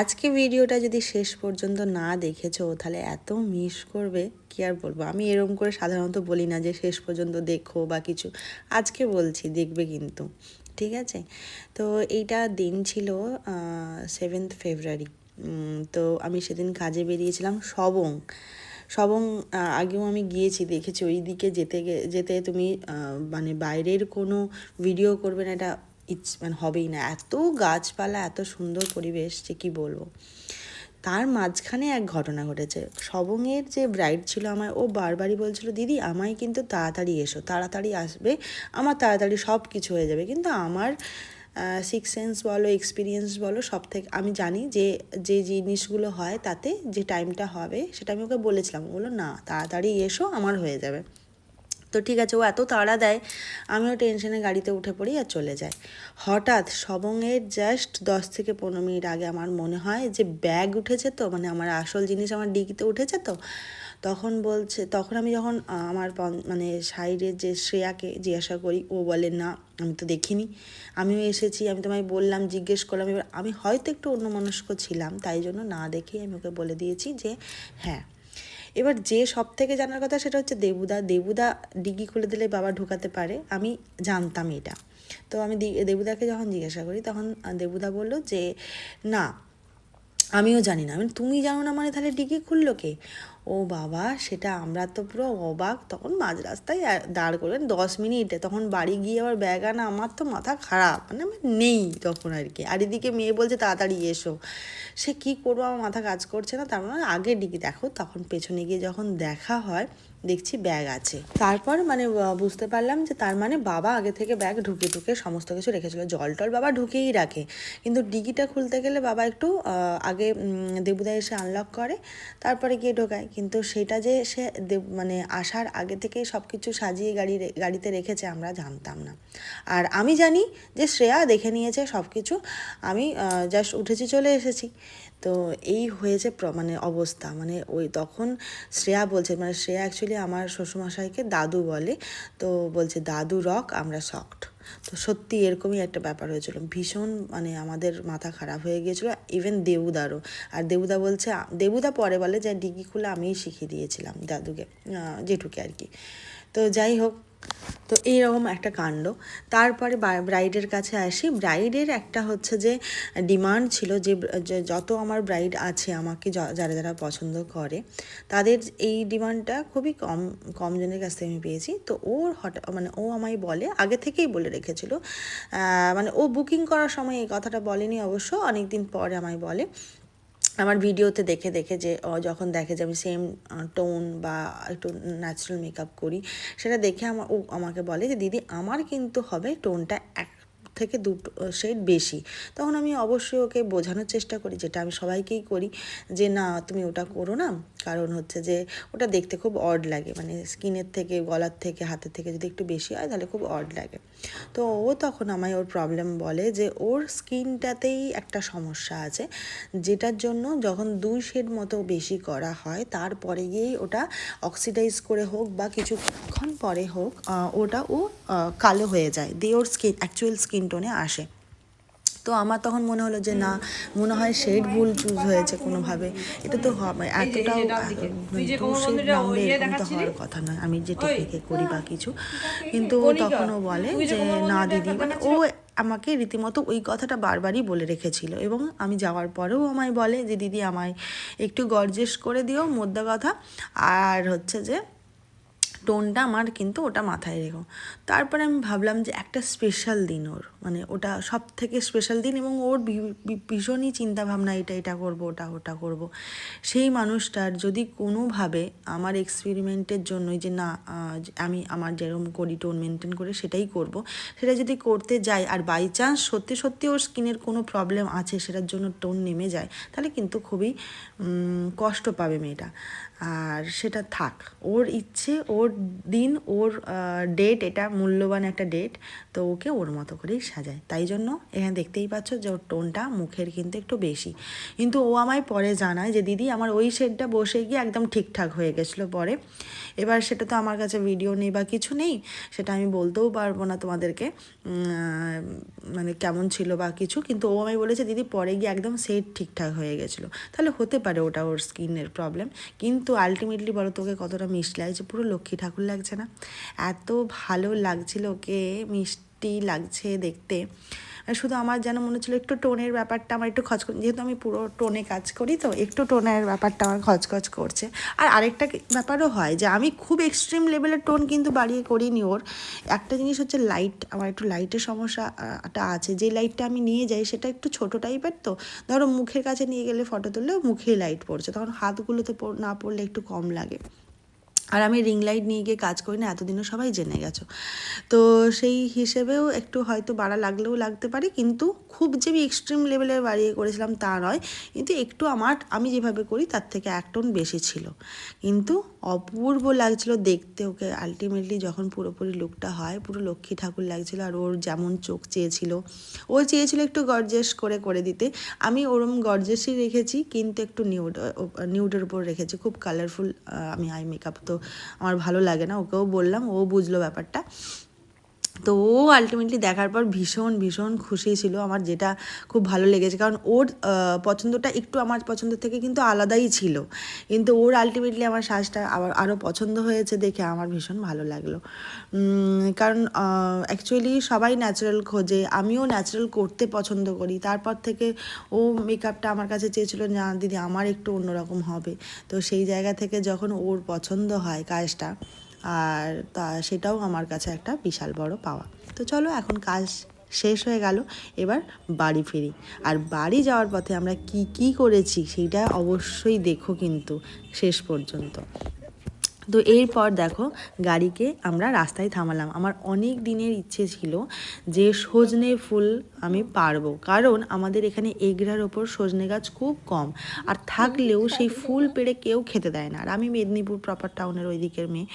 আজকে ভিডিওটা যদি শেষ পর্যন্ত না দেখেছ, তাহলে এত মিস করবে, কি আর বলব? আমি এরকম করে সাধারণত বলি না যে শেষ পর্যন্ত দেখো বা কিছু, আজকে বলছি, দেখবে কিন্তু, ঠিক আছে? তো এইটা দিন ছিল সেভেন্থ ফেব্রুয়ারি তো আমি সেদিন কাজে বেরিয়েছিলাম সবং সবং আগেও আমি গিয়েছি, দেখেছি ওই দিকে যেতে যেতে তুমি মানে বাইরের কোনো ভিডিও করবে না, এটা ইচ মানে হবেই না। এত গাছপালা, এত সুন্দর পরিবেশ যে কী বলব। তার মাঝখানে এক ঘটনা ঘটেছে। সবংয়ের যে ব্রাইড ছিল আমার ও বারবারই বলছিল, দিদি, আমায় কিন্তু তাড়াতাড়ি এসো, তাড়াতাড়ি আসবে, আমার তাড়াতাড়ি সব কিছু হয়ে যাবে। কিন্তু আমার সিক্স সেন্স বলো এক্সপিরিয়েন্স বলো সব থেকে আমি জানি যে যে জিনিসগুলো হয় তাতে যে টাইমটা হবে, সেটা আমি ওকে বলেছিলাম। ও বলল, না, তাড়াতাড়ি এসো, আমার হয়ে যাবে। তো ঠিক আছে, ও এত তাড়া দেয়, আমিও টেনশনে গাড়িতে উঠে পড়ি আর চলে যাই হঠাৎ সবংয়ের জাস্ট দশ থেকে পনেরো মিনিট আগে আমার মনে হয় যে ব্যাগ উঠেছে তো মানে আমার আসল জিনিস আমার ডিগিতে উঠেছে তো, তখন বলছে, তখন আমি যখন আমার মানে সাইডের যে শ্রেয়াকে জিজ্ঞাসা করি, ও বলে, না, আমি তো দেখিনি। আমিও এসেছি, আমি তোমায় বললাম, জিজ্ঞেস করলাম, এবার আমি হয়তো একটু অন্যমনস্ক ছিলাম, তাই জন্য না দেখেই আমি ওকে বলে দিয়েছি যে হ্যাঁ এবার যে সব থেকে জানার কথা সেটা হচ্ছে দেবুদা। দেবুদা ডিগি খুলে দিলে বাবা ঢুকাতে পারে। আমি জানতাম এটা। তো আমি দেবুদাকে যখন জিজ্ঞাসা করি, তখন দেবুদা বলল যে, না আমিও জানি না। মানে তুমি জানো না মানে তাহলে ডিগি খুললো কে? ও বাবা, সেটা আমরা তো পুরো অবাক। তখন মাঝ রাস্তায় দাঁড় করলেন দশ মিনিটে। তখন বাড়ি গিয়ে আবার ব্যাগ আনা আমার তো মাথা খারাপ। মানে আমার নেই তখন আর কি। আর এদিকে মেয়ে বলছে, তাড়াতাড়ি এসো। সে কি করব? আমার মাথা কাজ করছে না। তার মানে আগে ডিগি দেখো, তখন পেছনে গিয়ে যখন দেখা হয় দেখছি ব্যাগ আছে। তারপর মানে বুঝতে পারলাম যে তার মানে বাবা আগে থেকে ব্যাগ ঢুকে ঢুকে সমস্ত কিছু রেখেছিল। জল টল বাবা ঢুকেই রাখে। কিন্তু ডিগিটা খুলতে গেলে বাবা একটু আগে দেবুদা এসে আনলক করে, তারপরে গিয়ে ঢোকায়। কিন্তু সেটা যে সে মানে আসার আগে থেকে সব কিছু সাজিয়ে গাড়ি গাড়িতে রেখেছে আমরা জানতাম না। আর আমি জানি যে শ্রেয়া দেখে নিয়েছে সব কিছু আমি জাস্ট উঠেছি, চলে এসেছি। তো এই হয়েছে মানে অবস্থা মানে ওই তখন শ্রেয়া বলছে মানে শ্রেয়া অ্যাকচুয়ালি আমার শ্বশুরমশাইকে দাদু বলে, তো বলছে, দাদু রক, আমরা শক্ট। তো সত্যি এরকমই একটা ব্যাপার হয়েছিল। ভীষণ মানে আমাদের মাথা খারাপ হয়ে গিয়েছিল ইভেন দেবুদারও। আর দেবুদা বলছে, দেবুদা পরে বলে যে, ডিগি খুলে আমিই শিখিয়ে দিয়েছিলাম দাদুকে জেঠুকে আর কি। তো যাই হোক তো এইরকম একটা কাণ্ড। তারপরে ব্রাইডের কাছে আসি। ব্রাইডের একটা হচ্ছে যে ডিমান্ড ছিল যে যত আমার ব্রাইড আছে, আমাকে যারা যারা পছন্দ করে, তাদের এই ডিমান্ডটা খুবই কম কম জনের কাছ থেকে আমি পেয়েছি। তো ওর হঠাৎ মানে ও আমায় বলে, আগে থেকেই বলে রেখেছিল মানে ও বুকিং করার সময় এই কথাটা বলেনি অবশ্য অনেক দিন পরে আমায় বলে। আমার ভিডিওতে দেখে দেখে যে যখন দেখে যে আমি সেম টোন বা একটু ন্যাচারাল মেকআপ করি, সেটা দেখে আমার ও আমাকে বলে যে, দিদি, আমার কিন্তু হবে টোনটা এক থেকে দুটো শেড বেশি। তখন আমি অবশ্যই ওকে বোঝানোর চেষ্টা করি, যেটা আমি সবাইকেই করি, যে না, তুমি ওটা করো না। কারণ হচ্ছে যে, ওটা দেখতে খুব অড লাগে। মানে স্কিনের থেকে, গলার থেকে, হাতের থেকে যদি একটু বেশি হয়, তাহলে খুব অড লাগে। তো ও তখন আমায় ওর প্রবলেম বলে যে, ওর স্কিনটাতেই একটা সমস্যা আছে, যেটার জন্য যখন দুই শেড মতো বেশি করা হয়, তারপরে গিয়েই ওটা অক্সিডাইজ করে হোক বা কিছুক্ষণ পরে হোক ওটা ও কালো হয়ে যায়। দিয়ে ওর স্কিন অ্যাকচুয়াল স্কিন টোনে আসে। তো আমার তখন মনে হলো যে না মনে হয় শেড ভুল চুজ হয়েছে কোনোভাবে। এটা তো হবে এতটাও দু শেড নামবে এরকম তো হওয়ার কথা নয়। আমি যে টেকনিকে করি বা কিছু। কিন্তু তখন ও বলে যে না দিদি। মানে ও আমাকে রীতিমতো ওই কথাটা বারবারই বলে রেখেছিল এবং আমি যাওয়ার পরেও আমায় বলে যে দিদি আমায় একটু গর্জেস করে দিও মোদ্দা কথা আর হচ্ছে যে টোনটা আমার কিন্তু ওটা মাথায় রেখো। তারপরে আমি ভাবলাম যে একটা স্পেশাল দিন ওর। মানে ওটা সব থেকে স্পেশাল দিন এবং ওর ভীষণই চিন্তা ভাবনা এটা এটা করব, ওটা ওটা করব। সেই মানুষটার যদি কোনোভাবে আমার এক্সপেরিমেন্টের জন্যই যে না আমি আমার যেরকম করি টোন মেনটেন করে সেটাই করব, সেটা যদি করতে যাই আর বাই চান্স সত্যি সত্যি ওর স্কিনের কোনো প্রবলেম আছে সেটার জন্য টোন নেমে যায়, তাহলে কিন্তু খুবই কষ্ট পাবে মেয়েটা। আর সেটা থাক, ওর ইচ্ছে, ওর দিন, ওর ডেট এটা মূল্যবান একটা ডেট তো ওকে ওর মতো করেই সাজিয়ে তাই জন্য এখানে দেখতেই পাচ্ছ যে ওর টোনটা মুখের কিন্তু একটু বেশি। কিন্তু ও আমায় পরে জানায় যে, দিদি, আমার ওই শেডটা বসে গিয়ে একদম ঠিকঠাক হয়ে গেছিল পরে। এবার সেটা তো আমার কাছে ভিডিও নেই বা কিছু নেই। সেটা আমি বলতেও পারব না তোমাদেরকে মানে কেমন ছিল বা কিছু। কিন্তু ও আমায় বলেছে, দিদি, পরে গিয়ে একদম সেট ঠিকঠাক হয়ে গেছিল। তাহলে হতে পারে ওটা ওর স্কিনের প্রবলেম কিন্তু আলটিমেটলি বলো তোকে কতটা মিষ্টি লাগছে? পুরো লক্ষ্মী ঠাকুর লাগছে না। এত ভালো লাগছিল ওকে মিষ্টি লাগছে দেখতে। শুধু আমার যেন মনে হচ্ছিল একটু টোনের ব্যাপারটা আমার একটু খচখচ, যেহেতু আমি পুরো টোনে কাজ করি তো একটু টোনের ব্যাপারটা আমার খচখচ করছে। আর আরেকটা ব্যাপারও হয় যে আমি খুব এক্সট্রিম লেভেলের টোন কিন্তু বাড়িয়ে করিনি ওর। একটা জিনিস হচ্ছে লাইট আমার একটু লাইটের সমস্যাটা আছে। যে লাইটটা আমি নিয়ে যাই সেটা একটু ছোট টাইপের তো। ধরো মুখের কাছে নিয়ে গেলে ফটো তুললেও মুখেই লাইট পড়ছে তখন হাতগুলোতে না পড়লে একটু কম লাগে। আর আমি রিং লাইট নিয়ে গিয়ে কাজ করি না, এতদিনও সবাই জেনে গেছো। তো সেই হিসেবেও একটু হয়তো বাড়া লাগলেও লাগতে পারে, কিন্তু খুব যে আমি এক্সট্রিম লেভেলে বাড়িয়ে করেছিলাম তা নয়। কিন্তু একটু আমার, আমি যেভাবে করি তার থেকে এক টোন বেশি ছিল। কিন্তু অপূর্ব লাগছিল দেখতে ওকে। আলটিমেটলি যখন পুরোপুরি লুকটা হয়, পুরো লক্ষ্মী ঠাকুর লাগছিল আর ওর যেমন চোখ চেয়েছিল, ও চেয়েছিল একটু গর্জেস করে করে দিতে। আমি ওরম গর্জেসই রেখেছি, কিন্তু একটু নিউড নিউডের উপর রেখেছি। খুব কালারফুল আমি আই মেকআপ তো আমার ভালো লাগে না ওকেও বললাম ও বুঝলো ব্যাপারটা। তো ও আলটিমেটলি দেখার পর ভীষণ ভীষণ খুশি ছিল। আমার যেটা খুব ভালো লেগেছে, কারণ ওর পছন্দটা একটু আমার পছন্দ থেকে কিন্তু আলাদাই ছিল। কিন্তু ওর আলটিমেটলি আমার সাজটা আবার আরও পছন্দ হয়েছে দেখে আমার ভীষণ ভালো লাগল। কারণ অ্যাকচুয়ালি সবাই ন্যাচারাল খোঁজে, আমিও ন্যাচারাল করতে পছন্দ করি। তারপর থেকে ও মেকআপটা আমার কাছে চেয়েছিল, না দিদি, আমার একটু অন্যরকম হবে। তো সেই জায়গা থেকে যখন ওর পছন্দ হয় কাজটা আর তা সেটাও আমার কাছে একটা বিশাল বড় পাওয়া। তো চলো এখন কাজ শেষ হয়ে গেল, এবার বাড়ি ফিরি। আর বাড়ি যাওয়ার পথে আমরা কি কি করেছি সেইটা অবশ্যই দেখো কিন্তু শেষ পর্যন্ত। তো এরপর দেখো গাড়িকে আমরা রাস্তায় থামালাম। আমার অনেক দিনের ইচ্ছে ছিল যে সজনে ফুল আমি পারব। কারণ আমাদের এখানে এগরার ওপর সজনে গাছ খুব কম। আর থাকলেও সেই ফুল পেড়ে কেউ খেতে দেয় না। আর আমি মেদিনীপুর প্রপার টাউনের ওই দিকের মেয়ে।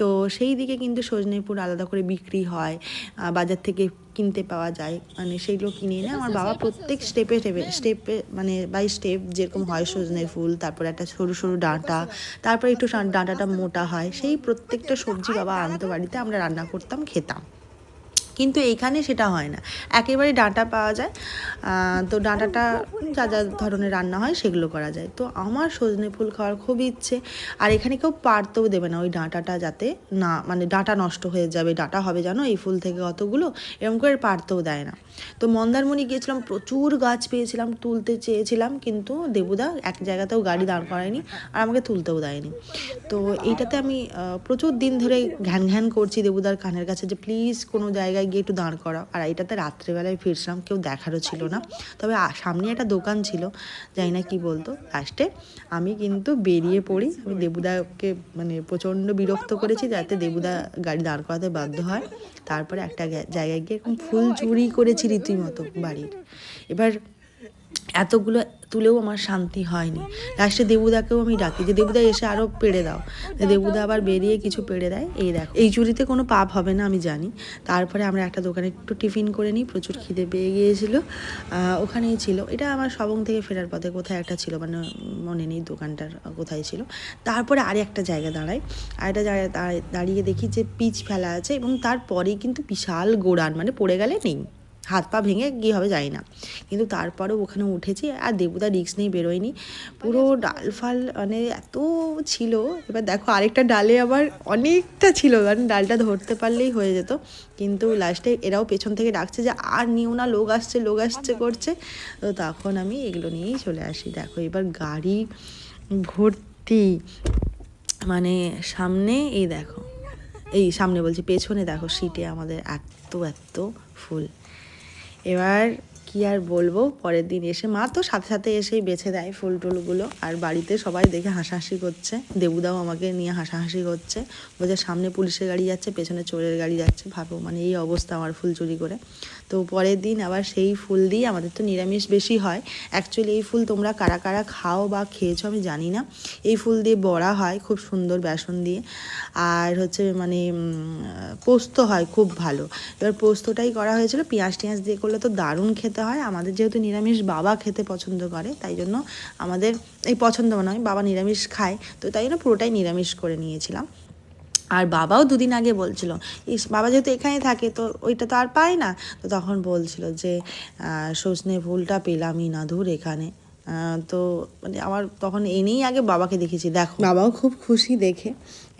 তো সেই দিকে কিন্তু সজনে ফুল আলাদা করে বিক্রি হয় বাজার থেকে কিনতে পাওয়া যায়। মানে সেইগুলো কিনে এনে আমার বাবা প্রত্যেক স্টেপে স্টেপে স্টেপে মানে বাই স্টেপ যেরকম হয় সজনে ফুল, তারপর একটা সরু সরু ডাঁটা, তারপর একটু ডাঁটাটা মোটা হয়, সেই প্রত্যেকটা সবজি বাবা আনতো বাড়িতে, আমরা রান্না করতাম, খেতাম। কিন্তু এইখানে সেটা হয় না। একেবারে ডাঁটা পাওয়া যায়। তো ডাঁটাটা যা যা ধরনের রান্না হয় সেগুলো করা যায়। তো আমার সজনে ফুল খাওয়ার খুব ইচ্ছে। আর এখানে কেউ পারতেও দেবে না ওই ডাঁটাটা যাতে না মানে ডাঁটা নষ্ট হয়ে যাবে, ডাঁটা হবে জানো এই ফুল থেকে অতগুলো। এরকম করে পারতেও দেয় না। তো মন্দারমণি গিয়েছিলাম, প্রচুর গাছ পেয়েছিলাম, তুলতে চেয়েছিলাম, কিন্তু দেবুদা এক জায়গাতেও গাড়ি দাঁড় করায়নি আর আমাকে তুলতেও দেয়নি। তো এইটাতে আমি প্রচুর দিন ধরে ঘ্যান ঘ্যান করছি দেবুদার কানের কাছে যে, প্লিজ কোনো জায়গায় গিয়ে একটু দাঁড় করা আর এটাতে রাত্রেবেলায় ফিরছিলাম কেউ দেখারও ছিল না। তবে সামনে একটা দোকান ছিল, জানি না কি বলতো। লাস্টে আমি কিন্তু বেরিয়ে পড়ি। আমি দেবুদাকে মানে প্রচণ্ড বিরক্ত করেছি যাতে দেবুদা গাড়ি দাঁড় করাতে বাধ্য হয়। তারপরে একটা জায়গায় গিয়ে এরকম ফুল চুরি করেছি রীতিমতো বাড়ির। এবার এতগুলো তুলেও আমার শান্তি হয়নি। লাস্টে দেবুদাকেও আমি ডাকি। যে দেবুদা, এসে আরও পেড়ে দাও। দেবুদা আবার বেরিয়ে কিছু পেড়ে দেয়। এই দেখো। এই চুরিতে কোনো পাপ হবে না, আমি জানি। তারপরে আমরা একটা দোকানে একটু টিফিন করে নিই। প্রচুর খিদে পেয়ে গিয়েছিল। ওখানেই ছিল। এটা আমার সবং থেকে ফেরার পথে কোথায় একটা ছিল মানে মনে নেই দোকানটার কোথায় ছিল। তারপরে আর একটা জায়গা দাঁড়ায় আর একটা জায়গায় দাঁড়িয়ে দেখি যে পিচ ফেলা আছে এবং তারপরেই কিন্তু বিশাল গোড়ান মানে পড়ে গেলে নেই। হাত পা ভেঙে কী হবে যাই না। কিন্তু তারপরেও ওখানে উঠেছি আর দেবুদা রিক্স নেই বেরোয়নি। পুরো ডাল ফাল মানে এত ছিল এবার দেখো আরেকটা ডালে আবার অনেকটা ছিল মানে ডালটা ধরতে পারলেই হয়ে যেত। কিন্তু লাস্টে এরাও পেছন থেকে ডাকছে যে আর নিও না লোক আসছে লোক আসছে করছে। তো তখন আমি এগুলো নিয়েই চলে আসি। দেখো এবার গাড়ি ভর্তি মানে সামনে এই দেখো এই সামনে বলছি পেছনে দেখো সিটে আমাদের এত এত ফুল। এবার কি আর বলব? পরের দিন এসে মা তো সাথে সাথে এসেই বেছে দেয় ফুল টুলগুলো। আর বাড়িতে সবাই দেখে হাসাহাসি করছে। দেবুদাও আমাকে নিয়ে হাসাহাসি করছে। বলছে, সামনে পুলিশের গাড়ি যাচ্ছে, পেছনে চোরের গাড়ি যাচ্ছে। ভাবো মানে এই অবস্থা আমার ফুল চুরি করে। তো পরের দিন আবার সেই ফুল দিয়ে আমাদের তো নিরামিষ বেশি হয়। অ্যাকচুয়ালি এই ফুল তোমরা কারা কারা খাও বা খেয়েছো আমি জানি না। এই ফুল দিয়ে বড়া হয়, খুব সুন্দর বেসন দিয়ে। আর হচ্ছে মানে পোস্ত হয়, খুব ভালো। এবার পোস্তটাই করা হয়েছিল। পেঁয়াজ টিয়াজ দিয়ে করলে তো দারুণ খেতে হয়। আমাদের যেহেতু নিরামিষ বাবা খেতে পছন্দ করে, তাই জন্য আমাদের এই পছন্দ নয়, বাবা নিরামিষ খায়। তো তাই জন্য পুরোটাই নিরামিষ করে নিয়েছিলাম। আর বাবাও দুদিন আগে বলছিল, ইস, বাবা যেহেতু এখানে থাকে, তো ওইটা তো আর পায় না। তো তখন বলছিল যে সজনে ফুলটা পেলামই না ধুর এখানে। তো মানে আমার তখন এনেই আগে বাবাকে দেখেছি দেখো। বাবাও খুব খুশি দেখে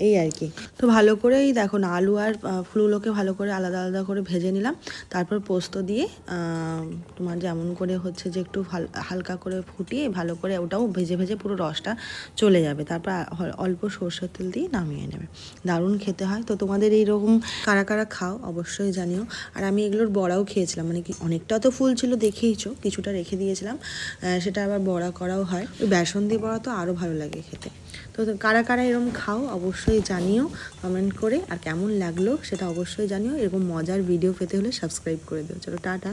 এই আর কি। তো ভালো করেই দেখো না আলু আর ফুলগুলোকে ভালো করে আলাদা আলাদা করে ভেজে নিলাম। তারপর পোস্ত দিয়ে তোমার যেমন করে হচ্ছে যে একটু হালকা করে ফুটিয়ে ভালো করে ওটাও ভেজে ভেজে পুরো রসটা চলে যাবে। তারপর অল্প সর্ষের তেল দিয়ে নামিয়ে নেবে। দারুণ খেতে হয়। তো তোমাদের এইরকম কারা কারা খাও অবশ্যই জানিও। আর আমি এগুলোর বড়াও খেয়েছিলাম মানে কি অনেকটা তো ফুল ছিল দেখেইছো কিছুটা রেখে দিয়েছিলাম। সেটা আবার বড়া করাও হয়। বেসন দিয়ে বড়া তো আরও ভালো লাগে খেতে। তো তো কারা কারা এরকম খাও অবশ্যই জানিও কমেন্ট করে। আর কেমন লাগল সেটা অবশ্যই জানিও। এরকম মজার ভিডিও পেতে হলে সাবস্ক্রাইব করে দিও। চলো, টাটা।